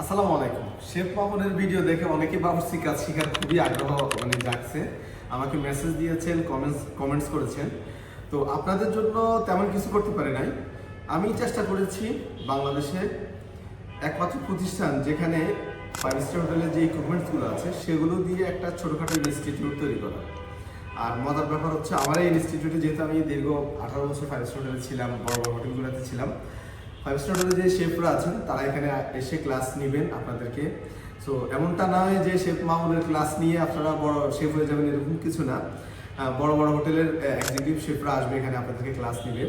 আসসালামু আলাইকুম। শেফ মামুনের ভিডিও দেখে অনেকে বাবুর্চি কাজ শেখার খুবই আগ্রহ মানে জাগছে। আমাকে মেসেজ দিয়েছেন কমেন্টস কমেন্টস করেছেন। তো আপনাদের জন্য তেমন কিছু করতে পারি নাই। আমি চেষ্টা করেছি বাংলাদেশে একমাত্র প্রতিষ্ঠান যেখানে ফাইভ স্টার হোটেলের যে ইকুইপমেন্টসগুলো আছে, সেগুলো দিয়ে একটা ছোটোখাটো ইনস্টিটিউট তৈরি করা। আর মজার ব্যাপার হচ্ছে, আমার এই ইনস্টিটিউটে যেহেতু আমি দীর্ঘ আঠারো বছর ফাইভ স্টার হোটেলে ছিলাম, বড় বড় হোটেলগুলোতে ছিলাম ফাইভ স্টার যে শেফরা আছেন, তারা এখানে এসে ক্লাস নেবেন আপনাদেরকে। সো এমনটা নয় যে শেফ মামুনের ক্লাস নিয়ে আপনারা বড় শেফ হয়ে যাবেন এরকম কিছু না। বড় বড় হোটেলের এক্সিকিউটিভ শেফরা আসবে এখানে আপনাদেরকে ক্লাস নেবে।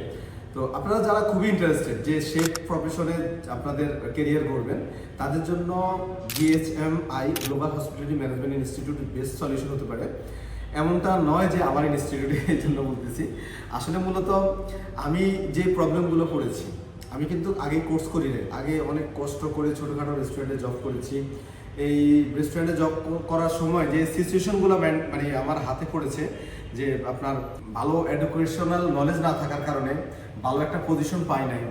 তো আপনারা যারা খুবই ইন্টারেস্টেড যে শেফ প্রফেশনে আপনাদের কেরিয়ার করবেন তাদের জন্য GHM I global hospitality management institute best solution হতে পারে। এমনটা নয় যে আমার ইনস্টিটিউটে এই জন্য বলতেছি। আসলে মূলত আমি যে প্রবলেমগুলো পড়েছি আমি কিন্তু আগে কোর্স করি নাই। আগে অনেক কষ্ট করে ছোটোখাটো রেস্টুরেন্টে জব করেছি। এই রেস্টুরেন্টে জব করার সময় যে সিচুয়েশনগুলো মানে আমার হাতে পড়েছে, যে আপনার ভালো এডুকেশনাল নলেজ না থাকার কারণে ভালো একটা পজিশন পাই নাই।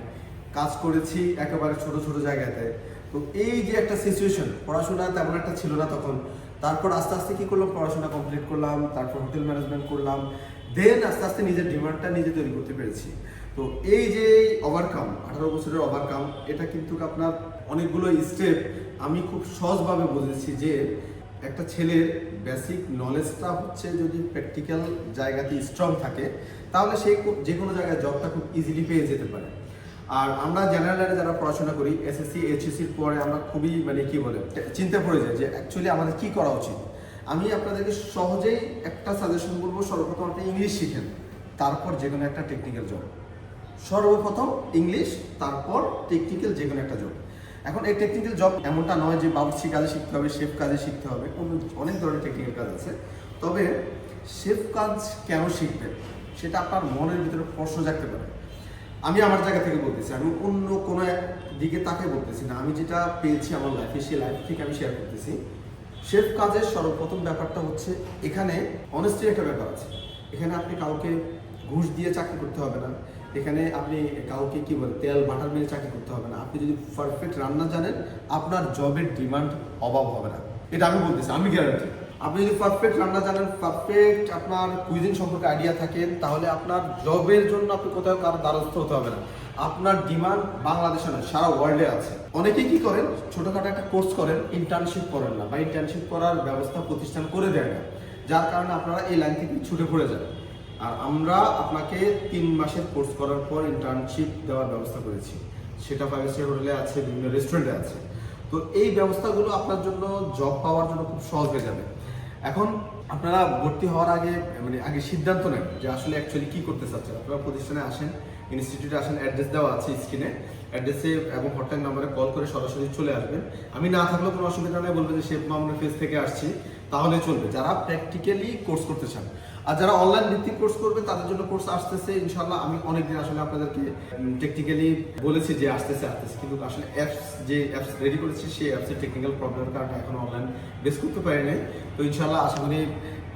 কাজ করেছি একেবারে ছোট ছোট জায়গাতে। তো এই যে একটা সিচুয়েশন পড়াশোনা তেমন একটা ছিল না তখন। তারপর আস্তে আস্তে কি করলাম? পড়াশোনা কমপ্লিট করলাম, তারপর হোটেল ম্যানেজমেন্ট করলাম। দেন আস্তে আস্তে নিজের ডিমান্ডটা নিজে তৈরি করতে পেরেছি। তো এই যে ওভারকাম আঠারো বছরের ওভারকাম এটা কিন্তু আপনার অনেকগুলো স্টেপ আমি খুব সহজভাবে বুঝেছি যে একটা ছেলের বেসিক নলেজটা হচ্ছে যদি প্র্যাকটিক্যাল জায়গাতে স্ট্রং থাকে, তাহলে সে যে কোনো জায়গায় জবটা খুব ইজিলি পেয়ে যেতে পারে। আর আমরা জেনারেল যারা পড়াশোনা করি এসএসসি এইচএসসির পরে আমরা খুবই মানে কি বলে চিন্তা পড়ে যাই যে অ্যাকচুয়ালি আমাদের কি করা উচিত। আমি আপনাদেরকে সহজেই একটা সাজেশন বলব, সর্বপ্রথম আপনি ইংলিশ শিখেন, তারপর যে কোনো একটা টেকনিক্যাল জব সর্বপ্রথম ইংলিশ তারপর টেকনিক্যাল যে কোনো একটা জব এখন এই টেকনিক্যাল জব এমনটা নয় যে বাবুর্চি কাজে শিখতে হবে শেফ কাজে শিখতে হবে, অন্য অনেক ধরনের টেকনিক্যাল কাজ আছে। তবে শেফ কাজ কেন শিখবেন, সেটা আপনার মনের ভিতরে প্রশ্ন জাগতে পারে। আমি আমার জায়গা থেকে বলতেছি, আমি অন্য কোনো দিকে তাকে বলতেছি না। আমি যেটা পেয়েছি আমার লাইফে সেই লাইফ থেকে আমি শেয়ার করতেছি। শেফ কাজের সর্বপ্রথম ব্যাপারটা হচ্ছে, এখানে অনেস্টি একটা ব্যাপার আছে। এখানে আপনি কাউকে ঘুষ দিয়ে চাকরি করতে হবে না। এখানে আপনি কাউকে কি বলে, তেল বাটার মেরে চাকরি করতে হবে না। আপনি যদি পারফেক্ট রান্না জানেন, আপনার জবের ডিমান্ড অভাব হবে না। এটা আমি বলতেছি, আমি গ্যারান্টি আপনি যদি পারফেক্ট রান্না জানেন পারফেক্ট আপনার কুইজিন সম্পর্কে আইডিয়া থাকেন, তাহলে আপনার জবের জন্য আপনি কোথাও কারও দ্বারস্থ হতে হবে না। আপনার ডিমান্ড বাংলাদেশে নয়, সারা ওয়ার্ল্ডে আছে। অনেকেই কি করেন, ছোটখাটো একটা কোর্স করেন ইন্টার্নশিপ করেন না, বা ইন্টার্নশিপ করার ব্যবস্থা প্রতিষ্ঠান করে দেয় না। যার কারণে আপনারা এই লাইন থেকে ছুটে পড়ে যান। আর আমরা আপনাকে তিন মাসের কোর্স করার পর ইন্টার্নশিপ দেওয়ার ব্যবস্থা করেছি। সেটা ফাইভ স্টার হোটেলে আছে, বিভিন্ন রেস্টুরেন্টে আছে। তো এই ব্যবস্থাগুলো আপনার জন্য জব পাওয়ার জন্য খুব সহজ হয়ে যাবে। এখন আপনারা ভর্তি হওয়ার আগে মানে আগে সিদ্ধান্ত নেন যে আসলে অ্যাকচুয়ালি কী করতে চাচ্ছেন। আপনারা প্রতিষ্ঠানে আসেন ইনস্টিটিউটে আসেন অ্যাড্রেস দেওয়া আছে স্ক্রিনে অ্যাড্রেসে এবং হটলাইন নাম্বারে কল করে সরাসরি চলে আসবেন। আমি না থাকলেও কোনো অসুবিধা নেই, বলবেন যে শেফ মামুনের ফেস থেকে আসছি। তাহলে চলবে। যারা প্র্যাকটিক্যালি কোর্স করতে চান, আর যারা অনলাইন ভিত্তিক কোর্স করবে তাদের জন্য কোর্স আসতেছে ইনশাল্লাহ আমি অনেকদিন আসলে আপনাদেরকে টেকনিক্যালি বলেছি যে আসতেছে আসতেছে। কিন্তু আসলে অ্যাপস যে অ্যাপস রেডি করেছি, সেই অ্যাপসের টেকনিক্যাল প্রবলেমের কারণে এখন অনলাইন বেস করতে পারি নাই। তো ইনশাল্লাহ আশা করি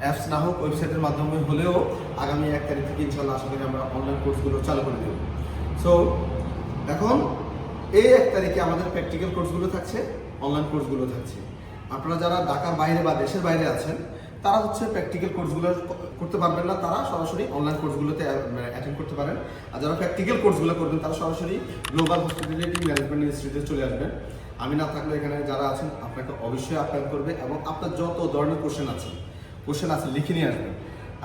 অ্যাপস না হোক ওয়েবসাইটের মাধ্যমে হলেও আগামী এক তারিখ থেকে ইনশাল্লাহ আশা করি আমরা অনলাইন কোর্সগুলো চালু করে দেব। সো এখন এই এক তারিখে আমাদের প্র্যাকটিক্যাল কোর্সগুলো থাকছে অনলাইন কোর্সগুলো থাকছে। আপনারা যারা ঢাকার বাইরে বা দেশের বাইরে আছেন, তারা হচ্ছে প্র্যাকটিক্যাল কোর্সগুলো করতে পারবেন না। তারা সরাসরি অনলাইন কোর্সগুলোতে অ্যাটেন্ড করতে পারেন। আর যারা প্র্যাকটিক্যাল কোর্সগুলো করবেন, তারা সরাসরি গ্লোবাল হসপিটালিটি ম্যানেজমেন্ট ইনস্টিটিউটে চলে আসবেন। আমি না থাকলে এখানে যারা আছেন, আপনাকে অবশ্যই আপ্যায়ন করবে এবং আপনার যত ধরনের কোশ্চেন আছে কোশ্চেন আছে, লিখে নিয়ে আসবেন।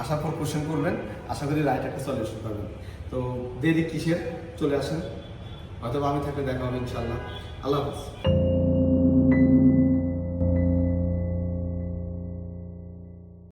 আসার পর কোশ্চেন করবেন, আশা করি রাইট একটা সলিউশন পাবেন। তো দেরি কিসের? চলে আসেন। অথবা আমি থাকলে দেখা হবে ইনশাল্লাহ আল্লাহ হাফিজ।